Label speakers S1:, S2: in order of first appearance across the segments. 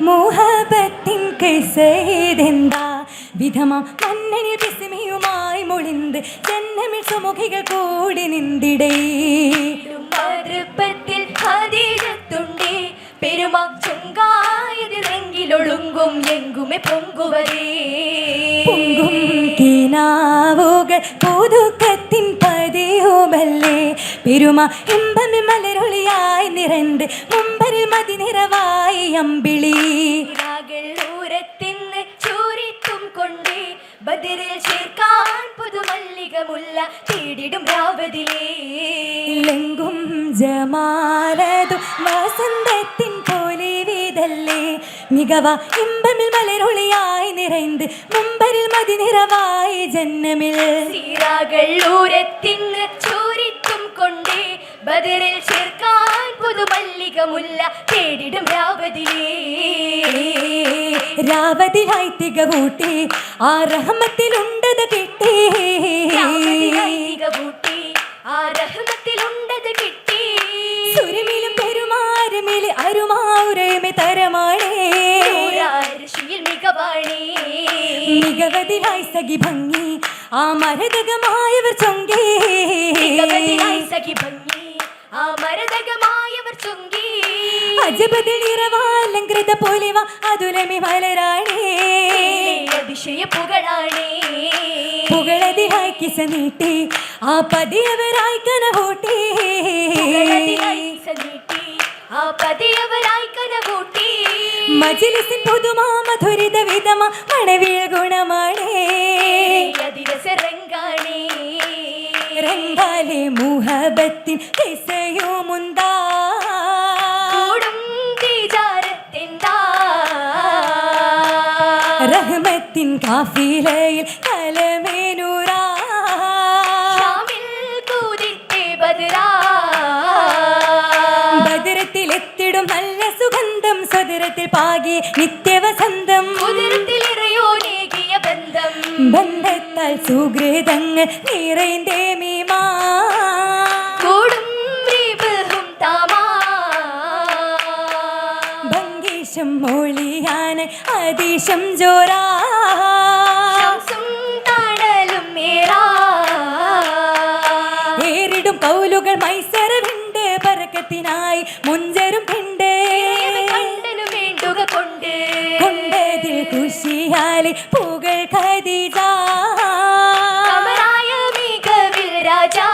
S1: മോഹബത്തിൻ കൈസേതെന്താ? വിധമ മന്നനിൽ വിസ്മയുമായി മൊളിന്ത് ജന്മമിൽ സുമുഖികൾ കൂടി നിന്തിടേ.
S2: പെരുമാ ചുങ്കായതിലെങ്കിലൊളുങ്കും എങ്കുമെ പൊങ്കുവരേ.
S1: പൊങ്കും കിനാവുകൾ പുതുക്കത്തിൻ പതിയുമല്ലേ പെരുമ ഇമ്പമി മലരൊളിയായി മതി നിറവായി അമ്പിളി.
S2: രാകൾ ഊരത്തിന്ന് ചൂരിത്തും കൊണ്ടേ ബദിരിൽ ചേർക്കാൻ പുതുമല്ലിക മുല്ല തേടിടും രാവതിലേ
S1: ലെങ്കും ജമാലതു വസന്തത്തിൻ പോലെ വീതല്ലേ മികവ ഇമ്പമിൽ മലരൊളിയായി നിറൈന്ത് മുമ്പരിൽ മതി നിറവായി ജന്മമിൽ
S2: സീരാകൾ ഊരത്തിന്ന് ചൂരിത്തും കൊണ്ടേ ബദിരിൽ ചേർക്കാൻ പുതുമല്ലിക മുല്ല തേടിടും രാവതിലേ.
S1: രാവതിലായി തികവൂട്ടി ആ റഹമത്തിലുണ്ടത് കിട്ടി
S2: തികവൂട്ടി ആ രഹമത്തിലുണ്ടത് കിട്ടി.
S1: സുരമിലും പെരുമാരമിൽ അരുമാവുരമെ തരമാണേ.
S2: മികവാണേ.
S1: മികവതിലായി സഖി ഭംഗി ആ മരതകമായവർ ചൊങ്കേ.
S2: സഖി ഭംഗി ആ മരതകമായവർ ചൊങ്കി
S1: അജപതിളിറവാലങ്കൃത പോലിവ അതുലമി മലരാണേ.
S2: അതിശയ പുകളാണേ.
S1: പുകളതിലായി കിസ നീട്ടി ആ പതിയവരായി കനവൂട്ടി.
S2: സനീട്ടി, ആ പതിയവരായി കനകൂട്ടി
S1: മജിലിസിൻ പുതുമാ മധുരിത വിധമ മണവിയ ഗുണമാണേ. രംഗാലെ മുഹബത്തിൻ കിസയുമുണ്ടാ
S2: കൂടും
S1: റഹ്മത്തിൻ കാഫിലയിൽ ബദരത്തിലെത്തിടും നല്ല സുഗന്ധം സ്വദരത്തിൽ പാകി നിത്യവസന്തം. ബന്ധത്താൽ സുഹൃതങ്ങൾ നിറൈന്തേ മീമാ. ഭംഗീശം മൊളിയാന അതീശം ജോരാ. കൗലുകൾ മൈസരവിണ്ട് പറക്കത്തിനായി മുഞ്ചരും പിണ്ട്.
S2: കണ്ടനു വേണ്ടുക കൊണ്ട്.
S1: കൊണ്ടതിൽ കുശിയാലി പൂകൾ
S2: മികവിൽ രാജാ.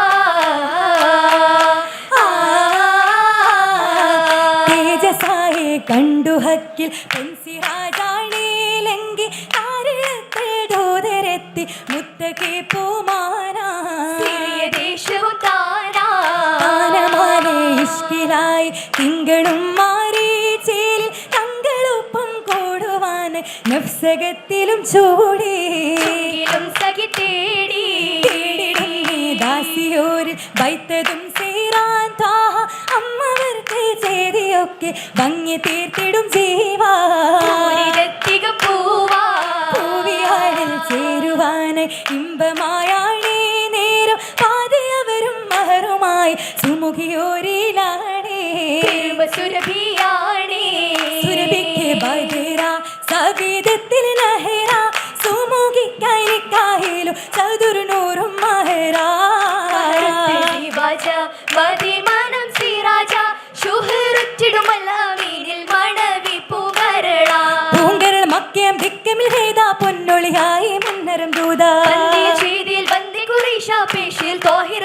S1: തേജസായി കണ്ടു ഹക്കിൽ ദൂതരെത്തി മുത്തകെ പൂമാനാ തിങ്കളും മാറി ചേലിൽ തങ്ങളൊപ്പം കൂടുവാൻ നഫ്സകത്തിലും ചൂടി.
S2: സഖി തേടി.
S1: ദാസിയോരിൽ വൈത്തതും സേരാൻ താഹ അമ്മവർക്ക് ചെയ്തിയൊക്കെ ഭംഗി തീർത്തിടും ജീവാ.
S2: പൂവാ.
S1: പൂവിയാളിൽ ചേരുവാനായി ഇമ്പമായാണേ
S2: സുരഭിയാണേ.
S1: സുരഭിക്ക് ബഹിറ സവിധത്തിൽ നഹറ സുമുഖിക്കായി കാഹിലും ചതുർനൂറും മഹറാ
S2: ദിവാജ മതിമനം സിറാജ ശുഹൃത്തിടുമല്ല മീനിൽ മണവി പൂവരള.
S1: പൂങ്കരൾ മക്കയം ധിക്കമിൽ ഹേത പൊന്നൊളിയായി മുന്നരം ദൂത.
S2: ചെയ്തിൽ വന്ദേ കുറീഷ പേശിൽ തോഹിർ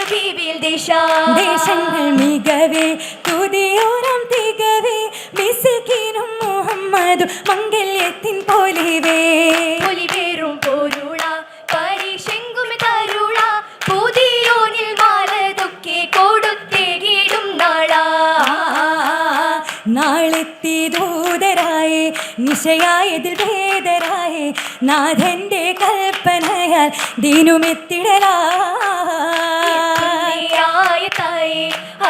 S2: ബീവിൽ ദേശ.
S1: ദേശങ്ങൾ മികവേ തുതിയോരം തികവേ മിസുക്കിനും മുഹമ്മദ് മംഗല്യത്തിൻ പോലിവേ.
S2: പൊലിവേറും പോരുള പരിശെങ്കും തരുള പുതിയോനിൽ മാലതൊക്കെ കൊടുത്തേകിടും നാള.
S1: നാളെത്തി ദൂതരായി നിശയായതിൽ ഭേദരായി നാഥന്റെ കൽപ്പനയാൽ ദിനുമെത്തിടലാ.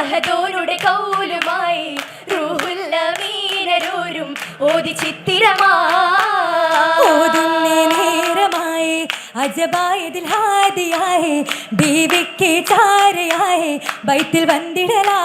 S2: ആയത്തായി കൗലുമായി കൗലുമായി റൂഹുല്ലമീനരോരും ഓതി ചിത്തിരമാ.
S1: ഓതുന്നേ നേരമായി അജബായതിൽ ഹാദിയായി ബീവിക്ക് ചാരയായി ബൈത്തിൽ വന്നിടലാ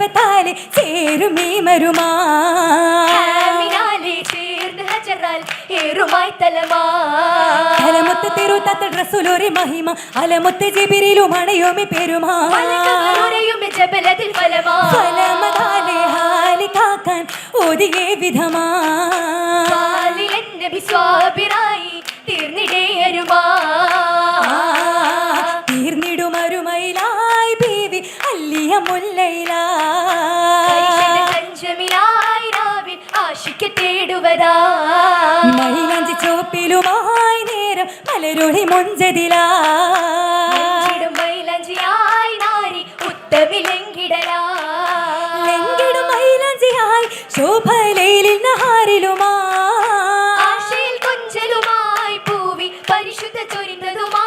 S1: തോയ്ഫത്താലെ ചേരുമീ മരുമാ.
S2: ആമിനാലെ ചേർന്ന് തലമാ.
S1: അലമുത്ത് തിരുത്തത്ത ഡ്രസ്സുലൊരു മഹിമ അലമുത്ത് ജിബിരിലും അണയോമി പെരുമാ. ഒതിയെ വിധമാ. മലരുളി മുഞ്ചതിലാ.
S2: മൈലഞ്ചിയായി നാരി
S1: മൈലഞ്ചിയായി
S2: കൊഞ്ചലുമായി പൂവി പരിശുദ്ധ ചൊരിന്തതുമാ.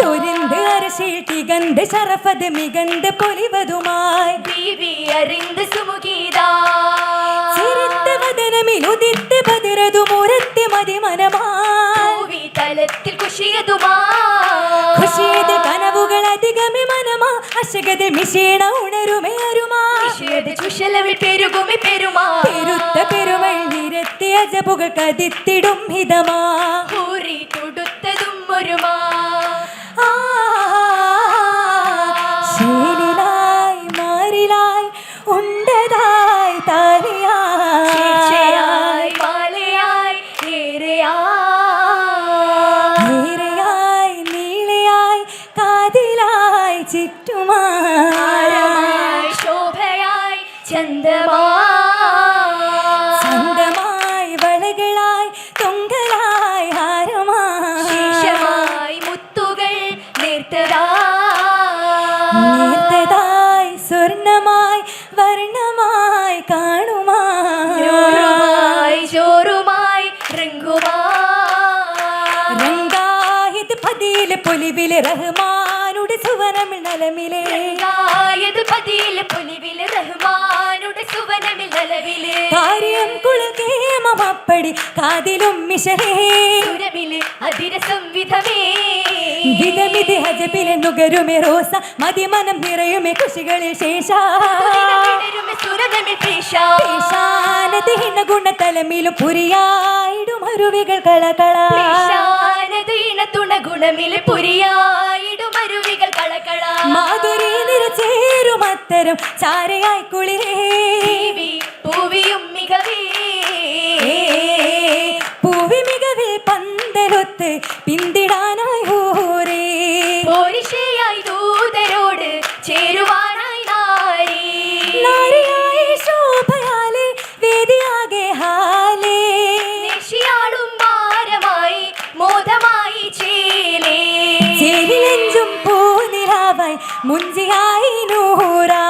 S1: ചൊരിന്ത് അരശിൽ തികന്ത് ശറഫത് മികന്ത് പൊലിവതുമായി.
S2: ബീവി അറിந்து സുമുഖീതാ.
S1: ചിരിത്ത വദനമിൽ ഉദിത്ത് പതിരതു മുരത്തി
S2: പൂവി
S1: ഖുഷിയത് കനവുകൾ അധികമേ മനമാ. അശകതിൽ മിഷീണ ഉണരുമേ അരുമാ.
S2: ചുഷലവിൽ പെരുകുമി പെരുമാ.
S1: പെരുത്ത പെരുമൾ നിരത്തി അജബുകൾ കതിത്തിടും ഹിതമാ.
S2: തുടുത്തതും ഒരുമാ.
S1: ചുറ്റുമായി
S2: ശോഭയായി ചന്തമാ
S1: വളകളായി തൊങ്കലായി ഹാരമായി.
S2: മുത്തുകൾ
S1: നേർത്തതായി. സ്വർണമായി വർണമായി കാണുമായി.
S2: ചോറുമായി റങ്കുമാ
S1: രംഗായത് പതിയിലെ പൊലിവിലെ റഹ്മാനുടെ സുവനമിൽ നലമിലെ
S2: രംഗായത് പതിയിലെ പൊലിവിൽ റഹ്മാനുടെ സുവനമിൽ നിലവിൽ
S1: കാര്യം കാതിലും മിശലേ. വിധമിതി ഹജബിലെ നുകരുമേ റോസ മതിമനം നിറയുമേ കുശികളിൽ ശേഷ.
S2: പേശ.
S1: ഗുണതലമിലും പുരിയായിടും അരുവികൾ കളകള.
S2: തുണ കളകള
S1: മാധുരി നിരചേരും അത്തരം ചാരയായി കുളിരേ
S2: പൂവിയും മികവേ.
S1: പൂവി മികവേ പന്തലൊത്ത് പിന്തിടാനായി ഹൂരേ. മുഞ്ചിയായി നൂറാ